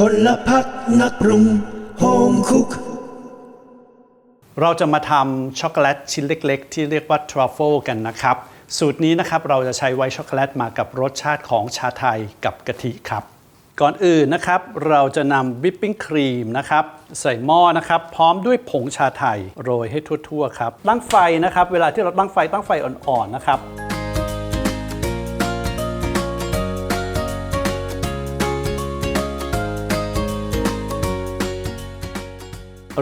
พลพักนักปรุงโฮมคุก เราจะมาทำช็อกโกแลตชิ้นเล็กๆ ที่เรียกว่าทรัฟเฟิลกันนะครับ สูตรนี้นะครับเราจะใช้ไวท์ช็อกโกแลตมากับรสชาติของชาไทยกับกะทิครับ ก่อนอื่นนะครับ เราจะนำวิปปิ้งครีมนะครับ ใส่หม้อนะครับ พร้อมด้วยผงชาไทยโรยให้ทั่วๆครับตั้งไฟนะครับ เวลาที่เราตั้งไฟตั้งไฟอ่อนๆนะครับ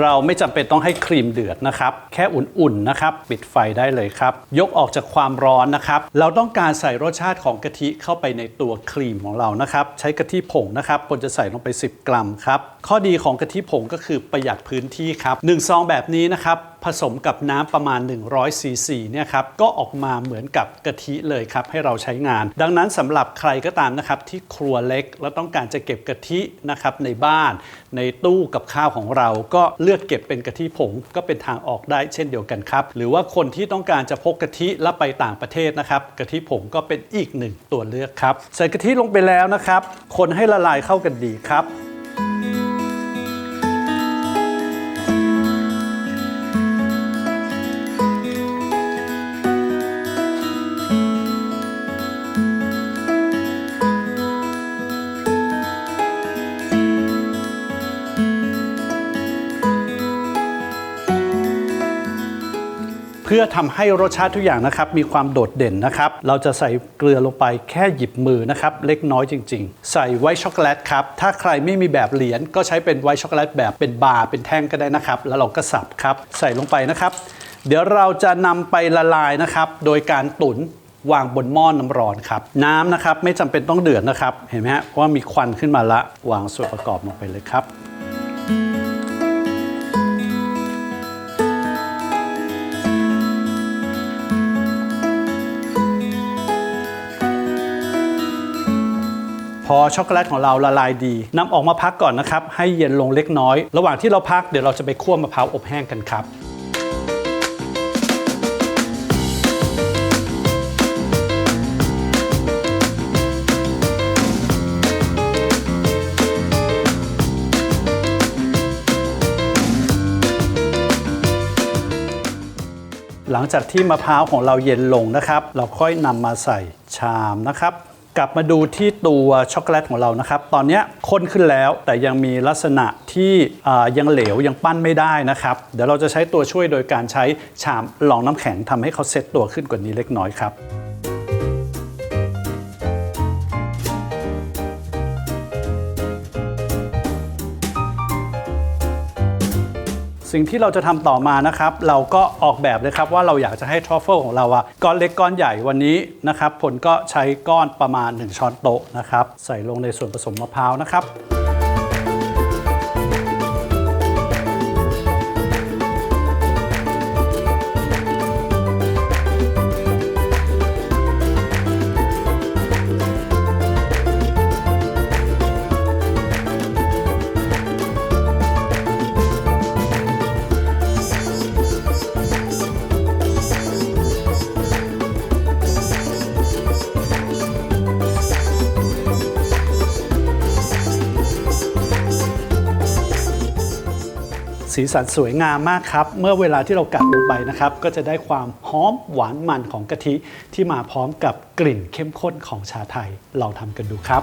เราไม่จำเป็นต้องให้ครีมเดือดนะครับ แค่อุ่นๆนะครับ ปิดไฟได้เลยครับ ยกออกจากความร้อนนะครับ เราต้องการใส่รสชาติของกะทิเข้าไปในตัวครีมของเรานะครับ ใช้กะทิผงนะครับควรจะใส่ลงไป 10 กรัมครับ ข้อดีของกะทิผงก็คือประหยัดพื้นที่ครับ1ซองแบบนี้นะครับผสมกับน้ำประมาณ 100ซีซีเนี่ยครับก็ออกมาเหมือนกับกะทิเลยครับให้เราใช้งาน ดังนั้นสำหรับใครก็ตามนะครับที่ครัวเล็กแล้วต้องการจะเก็บกะทินะครับในบ้าน ในตู้กับข้าวของเราก็เลือกเก็บเป็นกะทิผงก็เป็นทางออกได้เช่นเดียวกันครับ หรือว่าคนที่ต้องการจะพกกะทิแล้วไปต่างประเทศนะครับกะทิผงก็เป็นอีกหนึ่งตัวเลือกครับใส่กะทิลงไปแล้วนะครับ คนให้ละลายเข้ากันดีครับ พื่อทำให้รสชาติทุกอย่างนะครับมีความโดดเด่นนะครับ เราจะใส่เกลือลงไปแค่หยิบมือนะครับเล็กน้อยจริง ๆ ใส่ไวท์ช็อกโกแลตครับ ถ้าใครไม่มีแบบเหรียญก็ใช้เป็นไวท์ช็อกโกแลตแบบเป็นบาร์เป็นแท่งก็ได้นะครับ แล้วเราก็สับครับใส่ลงไปนะครับ เดี๋ยวเราจะนำไปละลายนะครับ โดยการตุ๋นวางบนหม้อนน้ำร้อนครับน้ำนะครับไม่จำเป็นต้องเดือดนะครับ เห็นไหมฮะว่ามีควันขึ้นมาละวางส่วนประกอบลงไปเลยครับ อช็อกโกแลตของเราละลายดีนำออกมาพักก่อนนะครับ ให้เย็นลงเล็กน้อย ระหว่างที่เราพักเดี๋ยวเราจะไปคั่วมะพร้าวอบแห้งกันครับหลังจากที่มะพร้าวของเราเย็นลงนะครับ เราค่อยนำมาใส่ชามนะครับ กลับมาดูที่ตัวช็อกโกแลตของเรานะครับ ตอนนี้ข้นขึ้นแล้วแต่ยังมีลักษณะที่ยังเหลวยังปั้นไม่ได้นะครับ เดี๋ยวเราจะใช้ตัวช่วยโดยการใช้ชามรองน้ำแข็งทำให้เขาเซตตัวขึ้นกว่านี้เล็กน้อยครับ สิ่งที่เราจะทำต่อมานะครับ เราก็ออกแบบเลยครับว่าเราอยากจะให้ทรัฟเฟิลของเราอะก้อนเล็กก้อนใหญ่วันนี้นะครับผลก็ใช้ก้อนประมาณ 1 ช้อนโต๊ะนะครับ ใส่ลงในส่วนผสมมะพร้าวนะครับ สีสันสวยงามมากครับ เมื่อเวลาที่เรากัดลงไปนะครับ ก็จะได้ความหอมหวานมันของกะทิที่มาพร้อมกับกลิ่นเข้มข้นของชาไทย เราทำกันดูครับ